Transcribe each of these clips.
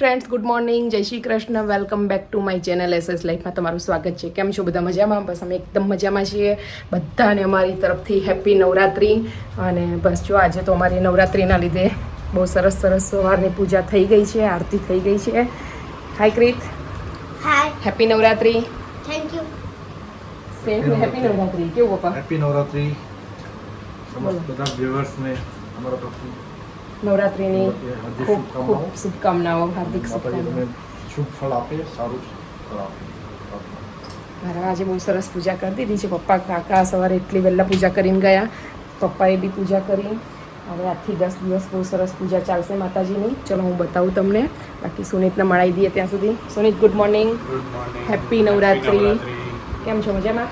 Friends good morning Jai Shri Krishna. Welcome back to my channel S S લાઈફમાં તમારું સ્વાગત છે. કેમ છો બધા મજામાં? બસ અમે એકદમ મજામાં છીએ. બધાને અમારી તરફથી હેપી નવરાત્રિ. અને બસ જો આજે તો અમારી નવરાત્રિના લીધે બહુ સરસ સરસ સવારની પૂજા થઈ ગઈ છે આરતી થઈ ગઈ છે. Hi Krit hi happy Navratri. Thank you happy Navratri. કેવું પપ્પા? હેપી નવરાત્રી. બધા વ્યુઅર્સને અમારા તરફથી. નવરાત્રિની ખૂબ ખૂબ શુભકામનાઓ. હાર્દિક શુભકામનાઓ. શુભ ફળ આપે સારું મારા આજે બહુ સરસ પૂજા કરી દીધી છે. પપ્પા કાકા સવારે એટલી વહેલા પૂજા કરીને ગયા. પપ્પાએ બી પૂજા કરી. હવે આજથી દસ દિવસ બહુ સરસ પૂજા ચાલશે માતાજીની. ચલો હું બતાવું તમને. બાકી સુનિતને મળાવી દઈએ ત્યાં સુધી. Sunit good morning happy Navratri. કેમ છો? મજામાં?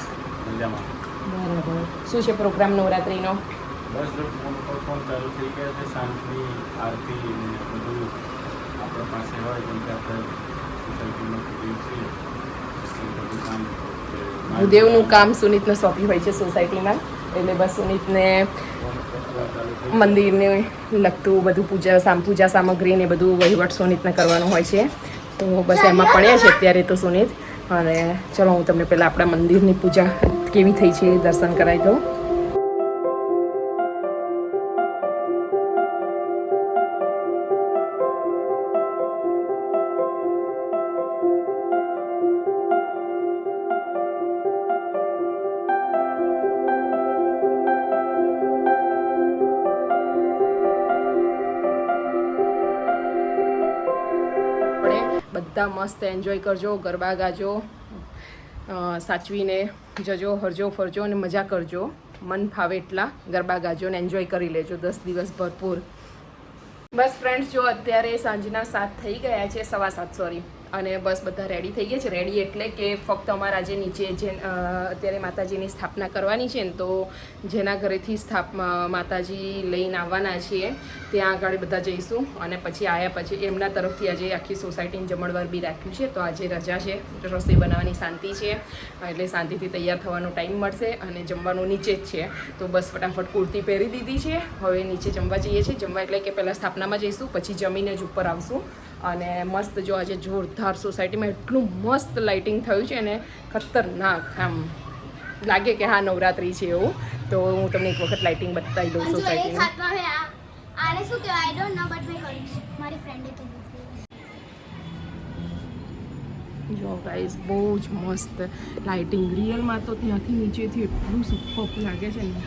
મજામાં. બરાબર. શું છે પ્રોગ્રામ નવરાત્રિનો? બસ જો ફોન ચાલુ થઈ ગયા છે સાંજની આરતી ને બધું આપણા પાસે હોય કેમ કે આપણે સોસાયટીમાં કરીએ છીએ બધું કામ કે કામ સુનિતને સોંપી હોય છે સોસાયટીમાં, એટલે બસ સુનિતને મંદિરને લગતું બધું પૂજા, સામ, પૂજા સામગ્રી ને બધું વહીવટ સુનિતને કરવાનું હોય છે. તો બસ એમાં પડ્યા છે અત્યારે તો સુનિત. અને ચલો, હું તમને પહેલાં આપણા મંદિરની પૂજા કેવી થઈ છે દર્શન કરાવી દઉં. બધા મસ્ત એન્જોય કરજો, ગરબા ગાજો સાચવીને જજો, હરજો, ફરજો અને મજા કરજો. મન ફાવે એટલા ગરબા ગાજો ને એન્જોય કરી લેજો દસ દિવસ ભરપૂર. બસ ફ્રેન્ડ્સ જો અત્યારે સાંજના સાત થઈ ગયા છે, સવા સાત સોરી અને બસ બધા રેડી થઈ ગયા છે. રેડી એટલે કે ફક્ત અમારા જે નીચે જે અત્યારે માતાજીની સ્થાપના કરવાની છે ને, તો જેના ઘરેથી સ્થાપ માતાજી લઈને આવવાના છીએ, ત્યાં આગળ બધા જઈશું. અને પછી આવ્યા પછી એમના તરફથી આજે આખી સોસાયટીને જમણવાર બી રાખ્યું છે. તો આજે રજા છે. રસોઈ બનાવવાની શાંતિ છે. એટલે શાંતિથી તૈયાર થવાનો ટાઈમ મળશે અને જમવાનું નીચે જ છે. તો બસ ફટાફટ કુર્તી પહેરી દીધી છે. હવે નીચે જમવા જઈએ છીએ. જમવા એટલે કે પહેલાં સ્થાપનામાં જઈશું, પછી જમીને જ ઉપર આવશું. અને મસ્ત જો આજે જોરદાર સોસાયટીમાં એટલું મસ્ત લાઇટિંગ થયું છે ને ખતરનાક આમ લાગે કે હા નવરાત્રિ છે એવું. તો હું તમને એક વખત લાઇટિંગ બતાવી દઉં સોસાયટીમાં. આને શું કહેવાય? આઈ ડોન્ટ નો બટ મેં કરીશ મારી ફ્રેન્ડે કીધું જો ગાઈઝ બહુ જ મસ્ત લાઇટિંગ. રિયલમાં તો ત્યાંથી નીચેથી એટલું સુપર લાગે છે ને.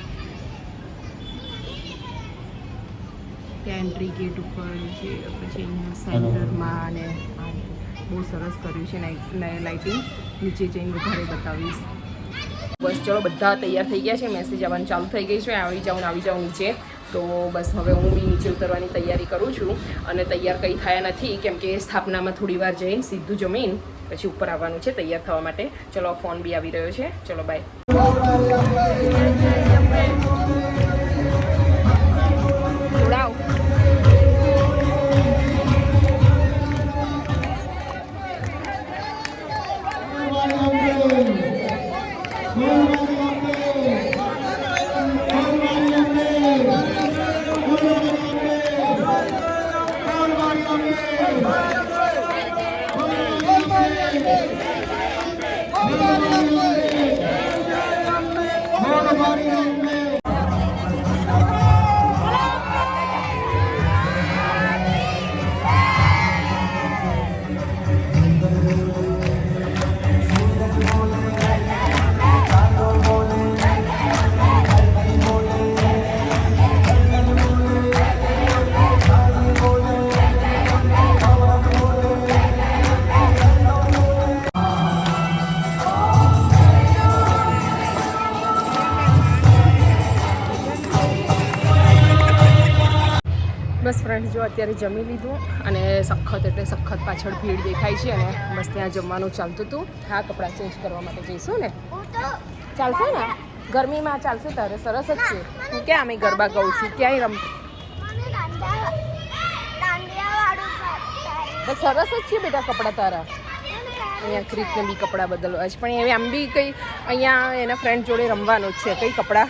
ત્યાં એન્ટ્રી ગેટ ઉપર છે પછી અહીંયા સેન્ટરમાં અને બહુ સરસ કર્યું છે. લાઇટિંગ નીચે જઈને વધારે બતાવીશ. બસ ચલો, બધા તૈયાર થઈ ગયા છે. મેસેજ આવવાનું ચાલુ થઈ ગઈ છે. આવી જાઉં આવી જાઉં નીચે. તો બસ હવે હું બી નીચે ઉતરવાની તૈયારી કરું છું. અને તૈયાર કંઈ થયા નથી, કેમ કે સ્થાપનામાં થોડી વાર જઈને સીધું જમીન, પછી ઉપર આવવાનું છે તૈયાર થવા માટે. ચલો, ફોન બી આવી રહ્યો છે. ચલો બાય Maria. બસ ફ્રેન્ડ જો અત્યારે જમી લીધું અને સખત એટલે સખત પાછળ ભીડ દેખાય છે અને બસ ત્યાં જમવાનું ચાલતું હતું. હા, કપડાં ચેન્જ કરવા માટે જઈશું ને? ચાલશે ને? ગરમીમાં ચાલશે તારે? સરસ જ છે. હું ક્યાં અમે ગરબા ગાઉં છું? ક્યાંય રમ સરસ જ છે બેટા કપડાં તારા. અહીંયા ક્રિકને બી કપડાં બદલવા છે. પણ હવે આમ બી કંઈ અહીંયા એના ફ્રેન્ડ જોડે રમવાનું જ છે. કંઈ કપડાં?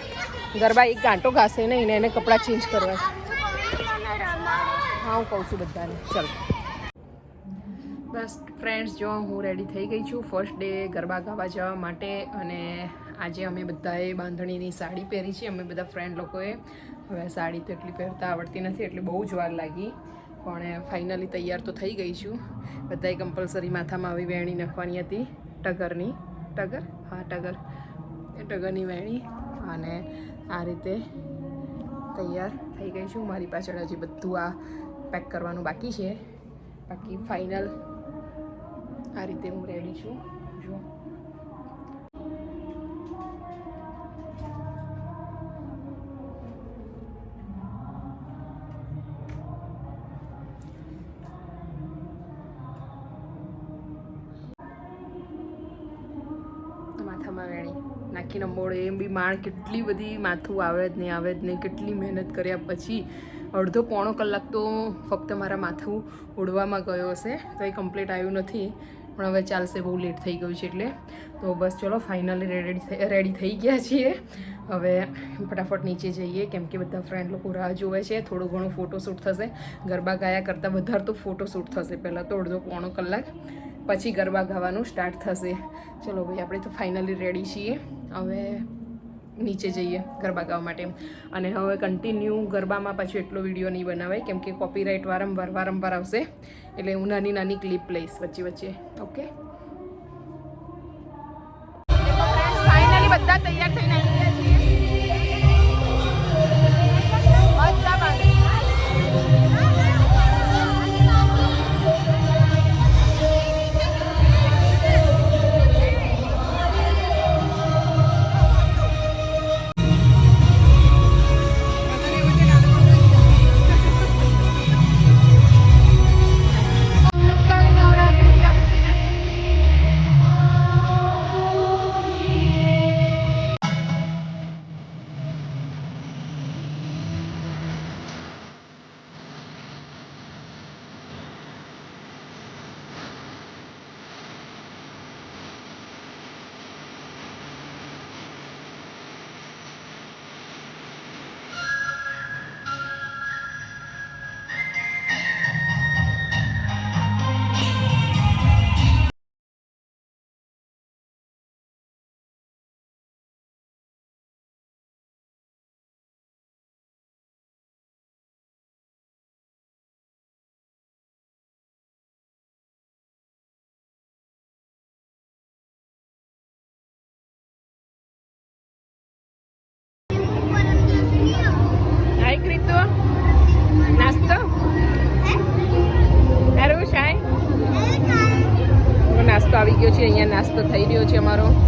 ગરબા એક ગાંટો ઘાસે નહીં ને એને કપડાં ચેન્જ કરવા છે. હા કહું છું બધાને. ચાલો. બસ ફ્રેન્ડ્સ જો હું રેડી થઈ ગઈ છું ફર્સ્ટ ડે ગરબા ગાવા જવા માટે અને આજે અમે બધાએ બાંધણીની સાડી પહેરી છે. અમે બધા ફ્રેન્ડ લોકોએ હવે સાડી તો એટલી પહેરતા આવડતી નથી, એટલે બહુ જ વાર લાગી. પણ ફાઇનલી તૈયાર તો થઈ ગઈ છું. બધાએ કમ્પલસરી માથામાં આવી વેણી નાખવાની હતી, ટગરની. ટગર? હા, ટગર. એ ટગરની વેણી અને આ રીતે તૈયાર થઈ ગઈ છું. મારી પાછળ હજી બધું આ પેક કરવાનું બાકી છે. બાકી ફાઇનલ આ રીતે હું રેડી છું. જો. માથામાં વેણી નાખીને મોડે એમ બી માણ કેટલી બધી માથું આવે જ નહીં, આવે જ નહીં, કેટલી મહેનત કર્યા પછી અડધો પોણો કલાક તો ફક્ત મારા માથું ઉડવામાં ગયો હશે. તો એ કમ્પ્લીટ આવ્યું નથી. પણ હવે ચાલશે, બહુ લેટ થઈ ગયું છે એટલે. તો બસ ચલો ફાઇનલી રેડી રેડી થઈ ગયા છીએ. હવે ફટાફટ નીચે જઈએ. કેમ કે બધા ફ્રેન્ડ લોકો રાહ જોવે છે. થોડું ઘણું ફોટોશૂટ થશે. ગરબા ગાયા કરતાં વધારે તો ફોટોશૂટ થશે પહેલાં તો, અડધો પોણો કલાક. પછી ગરબા ગાવાનું સ્ટાર્ટ થશે. ચલો ભાઈ, આપણે તો ફાઇનલી રેડી છીએ. હવે નીચે જઈએ ગરબા ગાવા માટે અને હવે કન્ટિન્યુ ગરબામાં પાછું એટલો વીડિયો નહીં બનાવાય, કેમ કે કોપીરાઇટ વારંવાર વારંવાર આવશે. એટલે હું નાની નાની ક્લિપ લઈશ વચ્ચે વચ્ચે. ઓકે બધા તૈયાર થઈને નાસ્તો થઈ રહ્યો છે અમારો.